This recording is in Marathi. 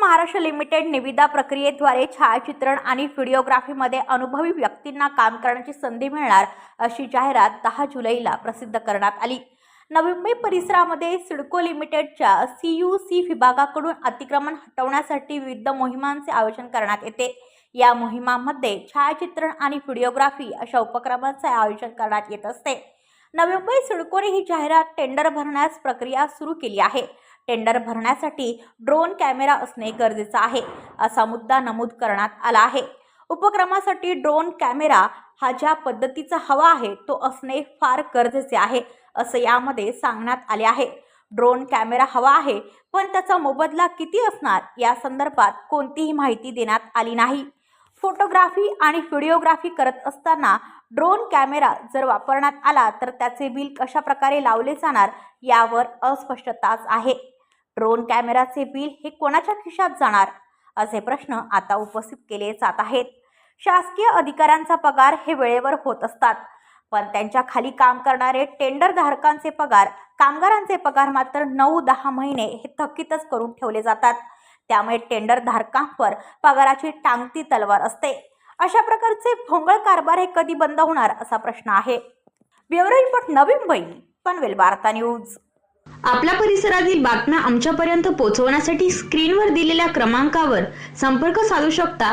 महाराष्ट्र लिमिटेड निविदा प्रक्रियेद्वारे छायाचित्रण आणि व्हिडिओग्राफीमध्ये अनुभवी व्यक्तींना काम करण्याची संधी मिळणार अशी जाहिरात दहा जुलैला प्रसिद्ध करण्यात आली. नवी मुंबई परिसरामध्ये सिडको लिमिटेडच्या सी यू सी विभागाकडून अतिक्रमण हटवण्यासाठी विविध मोहिमांचे आयोजन करण्यात येते. या मोहिमांमध्ये छायाचित्रण आणि व्हिडिओग्राफी अशा उपक्रमांचे आयोजन करण्यात येत असते. नवी मुंबई सिडकोने ही जाहिरात टेंडर भरण्यास प्रक्रिया सुरू केली आहे. टेंडर भरण्यासाठी ड्रोन कॅमेरा असणे गरजेचं आहे असा मुद्दा नमूद करण्यात आला आहे. उपक्रमासाठी ड्रोन कॅमेरा हा ज्या पद्धतीचा हवा आहे तो असणे फार गरजेचे आहे असं यामध्ये सांगण्यात आले आहे. ड्रोन कॅमेरा हवा आहे पण त्याचा मोबदला किती असणार? या संदर्भात कोणतीही माहिती देण्यात आली नाही. फोटोग्राफी आणि व्हिडिओग्राफी करत असताना ड्रोन कॅमेरा जर वापरण्यात आला तर त्याचे बिल कशा प्रकारे लावले जाणार यावर अस्पष्टताच आहे. ड्रोन कॅमेराचे बिल हे कोणाच्या खिशात जाणार? असे प्रश्न आता उपस्थित केले जात आहेत. शासकीय अधिकाऱ्यांचा पगार हे वेळेवर होत असतात. पण त्यांच्या खाली काम करणारे टेंडरधारकांचे पगार कामगारांचे पगार मात्र नऊ दहा महिने हे थकीतच करून ठेवले जातात. त्यामुळे टेंडरधारकांवर पगाराची टांगती तलवार असते. अशा प्रकारचे भोंगळ कारभार हे कधी बंद होणार असा प्रश्न आहे. ब्युरो रिपोर्ट नवी मुंबई पनवेल वार्ता न्यूज. आपल्या परिसरातील बातम्या आमच्यापर्यंत पोहोचवण्यासाठी स्क्रीनवर दिलेल्या क्रमांकावर संपर्क साधू शकता